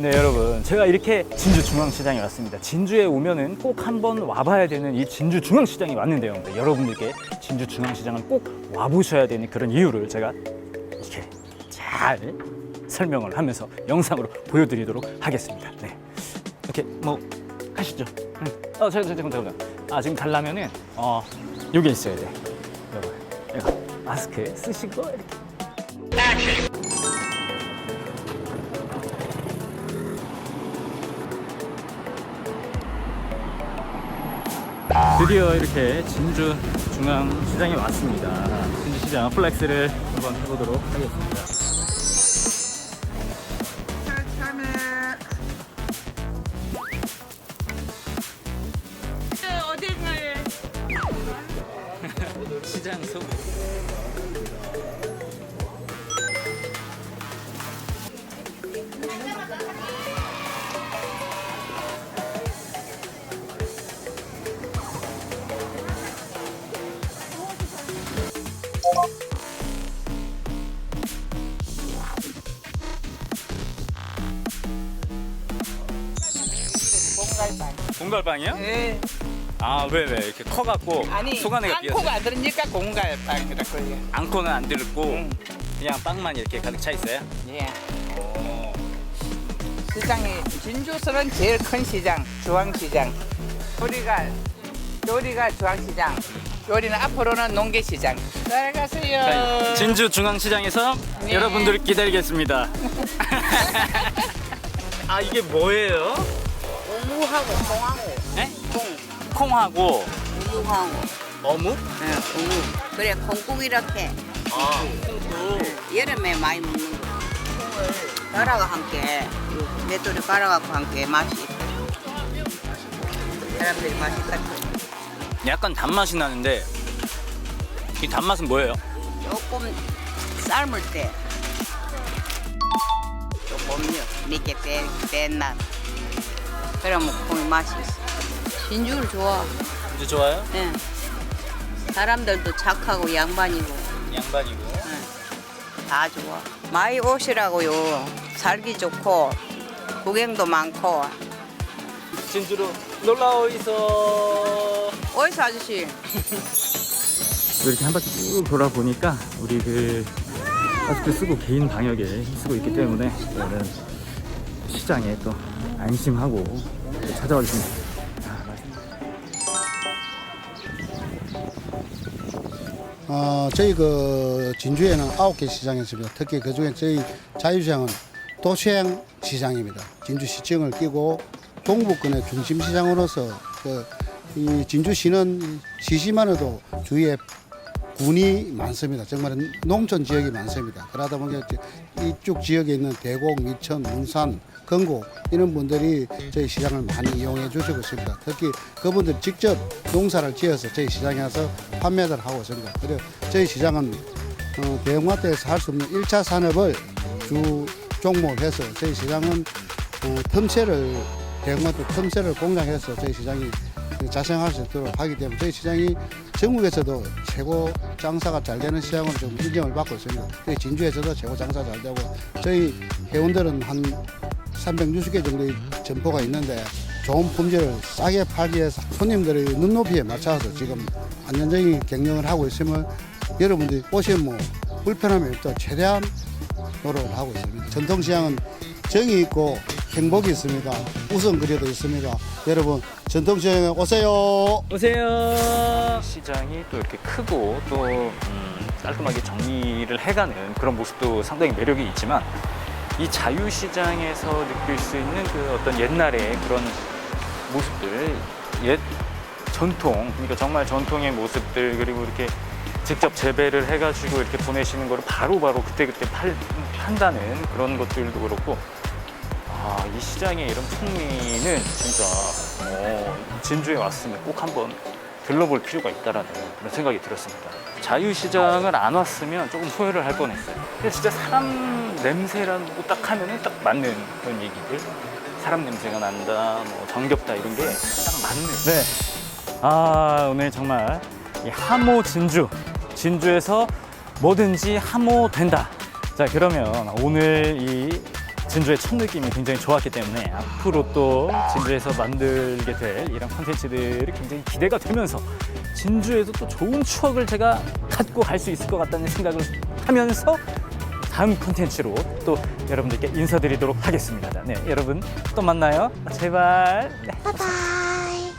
네 여러분. 제가 이렇게 진주 중앙시장에 왔습니다. 진주에 오면은 꼭 한번 와봐야 되는 이 진주 중앙시장에 왔는데요. 네, 여러분들께 진주 중앙시장을 꼭 와보셔야 되는 그런 이유를 제가 이렇게 잘 설명을 하면서 영상으로 보여드리도록 하겠습니다. 네. 이렇게 뭐 하시죠. 응. 어 잠깐 잠깐 잠깐 아 지금 가려면은 어 여기 있어야 돼. 여러분 이거 마스크 쓰시고 이렇게 드디어 이렇게 진주 중앙시장에 왔습니다. 진주시장 플렉스를 한번 해보도록 하겠습니다. 어디를 시장 속 공갈반. 공갈빵이요? 예. 아 왜 왜 이렇게 커갖고 아니 속안에가 비었어요? 앙코가 안 들으니까 공갈빵이라 그래요. 앙코는 안 들고 응. 그냥 빵만 이렇게 가득 차 있어요? 예. 오. 시장이 진주서는 제일 큰 시장, 중앙시장. 우리가 요리가 중앙시장. 요리는 앞으로는 농계시장. 따라가세요. 자, 진주 중앙시장에서 네. 여러분들 기다리겠습니다. 아 이게 뭐예요? 우무하고 콩하고. 네? 콩 콩하고. 우무하고. 어묵? 네, 우무 그래 콩국 이렇게. 아 콩국. 여름에 많이 먹는 거. 콩을 갈아가 함께. 맷돌이 갈아갖고 함께 맛이 있어요 사람들이 맛있다 약간 단맛이 나는데 이 단맛은 뭐예요? 조금 삶을 때. 조금요. 밑에 뺀맛 그러면 콩이 맛이 있어 진주를 좋아 진주 좋아요? 예. 사람들도 착하고 양반이고 양반이고 다 좋아. 많이 오시라고요. 살기 좋고 구경도 많고. 진주로 놀러 있어 어디서 아저씨? 이렇게 한 바퀴 쭉 돌아보니까 우리 그 마스크 쓰고 개인 방역에 쓰고 있기 때문에 저는 시장에 또 안심하고 찾아왔습니다. 어, 저희 그 진주에는 아홉 개 시장이 있습니다. 특히 그 중에 저희 자유시장은 도시행 시장입니다. 진주시청을 끼고 동북권의 중심 시장으로서 그 이 진주시는 시시만 해도 주위에 군이 많습니다. 정말 농촌 지역이 많습니다. 그러다 보니까 이쪽 지역에 있는 대곡, 미천, 문산, 건고 이런 분들이 저희 시장을 많이 이용해 주시고 있습니다. 특히 그분들 직접 농사를 지어서 저희 시장에 와서 판매를 하고 있습니다. 그리고 저희 시장은 어, 대형마트에서 할 수 없는 일차 산업을 주 종목으로 해서 저희 시장은 어, 틈새를 대형마트 틈새를 공장해서 저희 시장이 자생할 수 있도록 하기 때문에 저희 시장이 전국에서도 최고 장사가 잘 되는 시장으로 좀 인정을 받고 있습니다. 저희 진주에서도 최고 장사 잘 되고 저희 회원들은 한 360개 정도의 점포가 있는데 좋은 품질을 싸게 팔기 위해서 손님들의 눈높이에 맞춰서 지금 안정적인 경영을 하고 있으면 여러분들이 오시면 뭐 불편함이 없도 최대한 노력을 하고 있습니다. 전통시장은 정이 있고 행복이 있습니다. 우선거리도 있습니다. 여러분 전통시장에 오세요. 오세요. 시장이 또 이렇게 크고 또 음, 깔끔하게 정리를 해가는 그런 모습도 상당히 매력이 있지만 이 자유시장에서 느낄 수 있는 그 어떤 옛날의 그런 모습들, 옛 전통, 그러니까 정말 전통의 모습들 그리고 이렇게 직접 재배를 해가지고 이렇게 보내시는 거를 바로바로 그때그때 팔, 판다는 그런 것들도 그렇고 아, 이 시장의 이런 풍미는 진짜 어, 진주에 왔으면 꼭 한번 들러볼 필요가 있다라는 그런 생각이 들었습니다. 자유시장을 안 왔으면 조금 후회를 할 뻔했어요. 근데 진짜 사람 냄새라고 딱 하면은 딱 맞는 그런 얘기들. 사람 냄새가 난다, 뭐 정겹다 이런 게 딱 맞는. 네. 아 오늘 정말 이 하모 진주 진주에서 뭐든지 하모 된다. 자 그러면 오늘 이 진주의 첫 느낌이 굉장히 좋았기 때문에 앞으로 또 진주에서 만들게 될 이런 컨텐츠들이 굉장히 기대가 되면서 진주에서 또 좋은 추억을 제가 갖고 갈 수 있을 것 같다는 생각을 하면서 다음 콘텐츠로 또 여러분들께 인사드리도록 하겠습니다. 네, 여러분 또 만나요. 제발. 네.